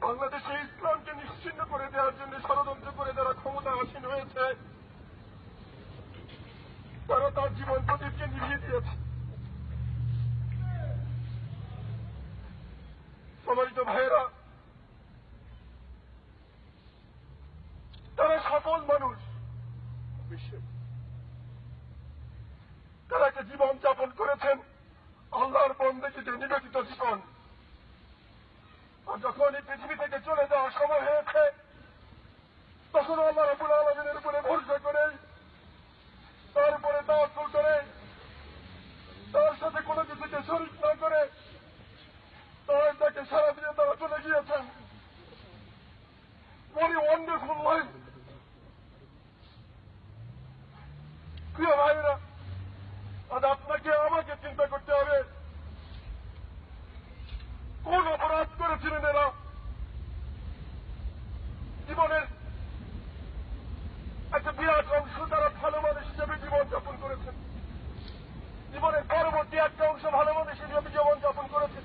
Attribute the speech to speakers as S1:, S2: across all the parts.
S1: বাংলাদেশে ইসলামকে নিশ্চিন্ন করে দেওয়ার জন্য ষড়যন্ত্র করে যারা ক্ষমতা আসীন হয়েছে। তারা তার জীবন প্রদীপকে নিভিয়ে দিয়েছে। সম্মানিত ভাইয়েরা, তারা সফল মানুষ। বিশ্বে তারা একটা জীবন যাপন করেছেন। আল্লাহর বন্দেকিতে নিবেদিত জীবন। যখন এই পৃথিবী থেকে চলে যাওয়ার সময় হয়েছে, তখন আল্লাহ রাবুল আলমিনের উপরে ভরসা করে তার উপরে তাওয়াক্কুল করে তার সাথে কোনো কিছুকে শরীর না করে, তারা তাকে সারা দিয়ে তারা চলে গিয়েছেন a wonderful life! প্রিয় ভাইরা আজ আপনাকে আমাকে চিন্তা করতে হবে কোন অপরাধ করেছিলেন এরা জীবনের একটা বিরাট অংশ তারা ভালো মানুষ হিসেবে জীবনযাপন করেছেন জীবনের পরবর্তী একটা অংশ ভালো মানুষ হিসেবে জীবনযাপন করেছেন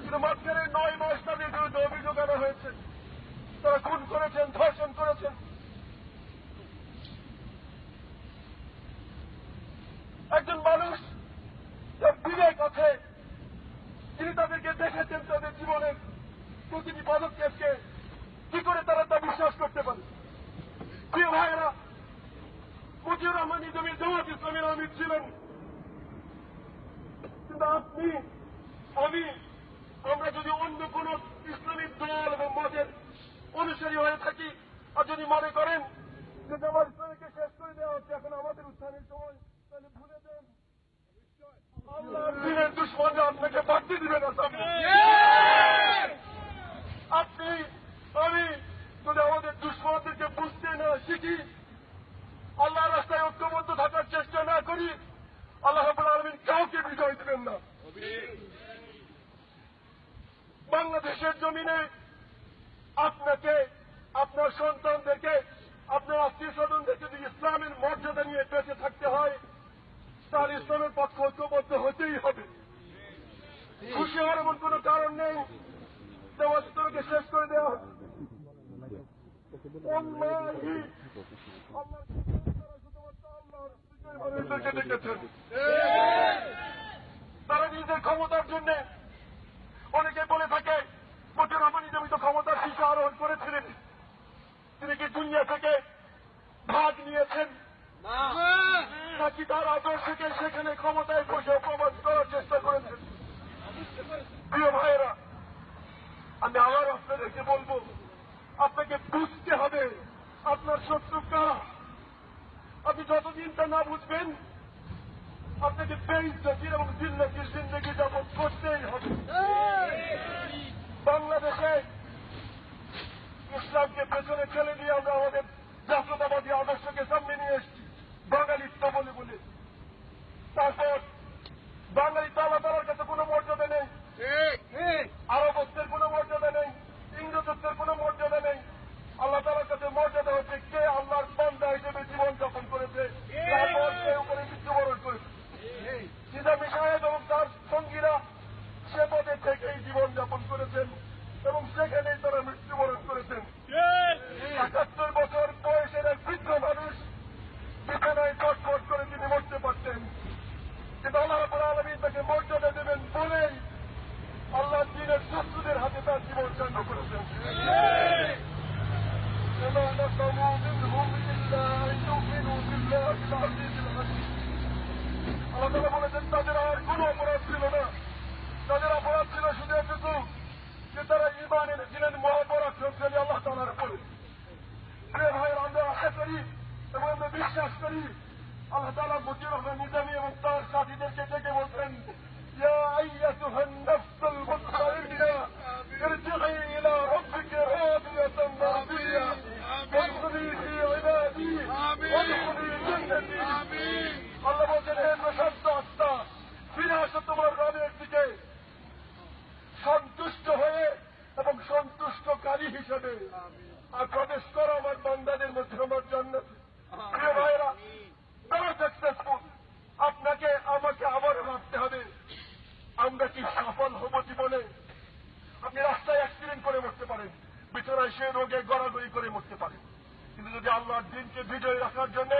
S1: কিন্তু মাঝখানে নয় মাস তাদের বিরুদ্ধে অভিযোগ আনা হয়েছে তারা খুন করেছেন ধর্ষণ করেছেন একজন মানুষ বিবেক আছে তিনি তাদেরকে দেখেছেন তাদের জীবনের প্রতিটি পদক্ষেপকে, কি করে তারা তা বিশ্বাস করতে পারে? প্রিয় ভাইয়েরা, মুজিবুর রহমান ইসলামী জামাত ইসলামের আমির ছিলেন। কিন্তু আপনি, আমি, আমরা যদি অন্য কোন ইসলামিক দল এবং মতের অনুসারী হয়ে থাকি, আর যদি মনে করেন যে জামাত ইসলামীকে শেষ করে দেওয়া হচ্ছে, এখন আমাদের উত্থানের সময়, তাহলে ভুলে যান আল্লাহর দিনের দুশ্মনরা আপনাকে বাড়তে দিবে না আপনি আমি যদি আমাদের দুশ্মনদেরকে বুঝতে না শিখি আল্লাহ রাস্তায় ঐক্যবদ্ধ থাকার চেষ্টা না করি আল্লাহ রাবুল আলমিন কাউকে বিজয় দেবেন না। বাংলাদেশের জমিনে আপনাকে আপনার সন্তানদেরকে আপনার আত্মীয় স্বজনদেরকে যদি ইসলামের মর্যাদা নিয়ে বেঁচে থাকতে হয় তার ইসলামের পক্ষ ঐক্যবদ্ধ হতেই হবে। খুশি হওয়ার এমন কোন কারণ নেই দেওয়া শেষ করে দেওয়া হবে। তারা নিজেদের ক্ষমতার জন্য অনেকে বলে থাকে মোটের রহমানি জমিত ক্ষমতার শিশু আরোহণ করেছিলেন, তিনি কি দুনিয়া থেকে ভাগ নিয়েছেন? নাকি তার আদর্শকে সেখানে ক্ষমতায় বসে প্রমাণ করার চেষ্টা করেছেন? প্রিয় ভাইয়েরা, আমি আবার আপনাদেরকে বলব, আপনাকে বুঝতে হবে আপনার শত্রু কারা। আপনি যতদিন তা না বুঝবেন, আপনাকে বেইজ্জতির এবং জিন্দগির জিন্দগি যাপন করতেই হবে। বাংলাদেশে ইসলামকে পেছনে ফেলে দিয়ে আমরা আমাদের জাতীয়তাবাদী আদর্শকে সামনে নিয়ে এসেছি। বাঙালিত্ব বলে বলে शरीफ़ समाज में विश्वास शरीफ़ अलाह ताला बुजुर्ग निज़ामी मुख्तार साथी दर के जगह बोलते हैं या अय्यतुहन नफ्सुल সন্তুষ্টকারী হিসেবে আর প্রবেশ করো আমার বান্দাদের মধ্যে আমার জন্য। প্রিয় ভাইয়েরা তারা সাকসেসফুল আপনাকে আমাকে আবারও ভাবতে হবে। আমরা কি সফল হব জীবনে? আপনি রাস্তায় অ্যাক্সিডেন্ট করে মরছেন সে রোগে গড়াগড়ি করে মরতে পারেন কিন্তু যদি আল্লাহর দিনকে বিজয় রাখার জন্য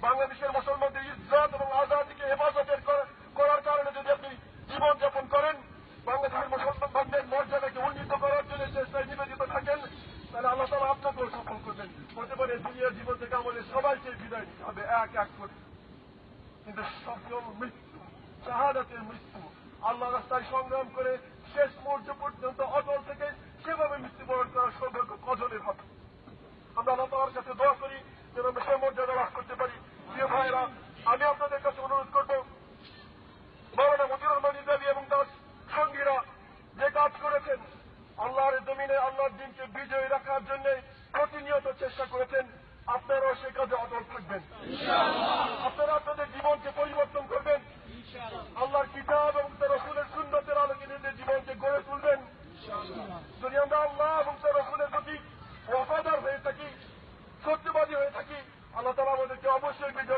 S1: বাংলাদেশের মুসলমানদের ইজ্জত এবং আজাদিকে হেফাজতের করার কারণে যদি আপনি জীবনযাপন করেন বাংলাদেশের মুসলমানদের মর্যাদাকে উন্নীত করার জন্য চেষ্টায় নিবেদিত থাকেন তাহলে আল্লাহ তালা আপনাকেও সফল করবেন হতে পারে দুনিয়ার জীবন থেকে আমাদের সবাইকে বিদায় নিতে হবে এক এক করে কিন্তু সফল মৃত্যু শাহাদাতের মৃত্যু আল্লাহ রাস্তায় সংগ্রাম করে শেষ মুহূর্ত পর্যন্ত অটল থেকে সেভাবে মৃত্যুবরণ করার সৌভাগ্য কজনের হবে? আমরা আল্লাহ তালার কাছে দোয়া করি যেন আমরা সে মর্যাদা লাভ করতে পারি। প্রিয় ভাইয়েরা, আমি আপনাদের কাছে অনুরোধ করব মৌলানা মতিউর রহমান ইজাবি এবং তার সঙ্গীরা যে কাজ করেছেন আল্লাহর জমিনে আল্লাহর দিনকে বিজয়ী রাখার জন্য প্রতিনিয়ত চেষ্টা করেছেন আপনারাও সে কাজে অটল থাকবেন আপনারা আপনাদের জীবনকে পরিবর্তন করবেন আল্লাহর কিতাব এবং তার রসুলের সুন্নতের আলোকে নিজেদের জীবনকে গড়ে তুলবেন যদি আমরা আল্লাহ এবং তার রসুলের প্রতি ওয়াফাদার হয়ে থাকি সত্যবাদী হয়ে থাকি আল্লাহ তালা আমাদেরকে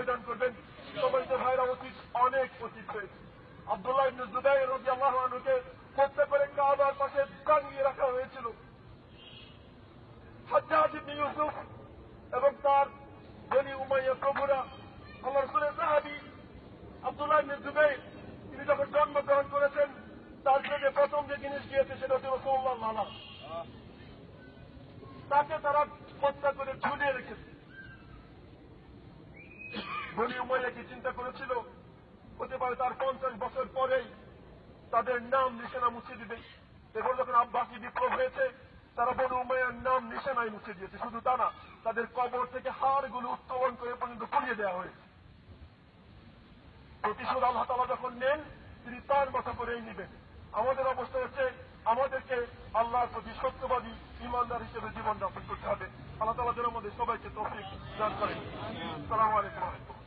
S1: দান করবেন। সবাইকে ভাইরা অতীত অনেক অতীত হয়েছে। আব্দুল্লাহ ইবনে রবি আল্লাহ আনহুকে করতে পারে কাবার পাশে দাঁড়িয়ে রাখা হয়েছিল। হাজার ইউসুফ এবং তার বনি উমাইয়া প্রভুরা আল্লাহ রসুলের সাহাবি আব্দুল্লাহ ইবনে জুবাইর তিনি যখন জন্মগ্রহণ করেছেন তার জন্য প্রথম যে জিনিস দিয়েছে সেটা হচ্ছে রসুল্লাহ লালা তাকে তারা হত্যা করে ঝুলিয়ে রেখেছে বনি উমাইয়া কি চিন্তা করেছিল? হতে পারে তার পঞ্চাশ বছর পরেই তাদের নাম নিশানা মুছে দিবে। এরপর যখন আব্বাসী বিপ্লব হয়েছে, তারা বনু উমাইয়ার নাম নিশানায় মুছে দিয়েছে। শুধু তা না, তাদের কবর থেকে হাড়গুলো উত্তোলন করে পর্যন্ত পুড়িয়ে দেওয়া হয়েছে। প্রতিশোধ আল্লাহ তালা যখন নেন, তিনি তার মতো করেই নেবেন। আমাদের অবস্থা হচ্ছে, আমাদেরকে আল্লাহর প্রতি সত্যবাদী ইমানদার হিসেবে জীবন যাপন করতে হবে। আল্লাহ তালা যেন আমাদের সবাইকে তফিক দান করেন। সালাম আলাইকুম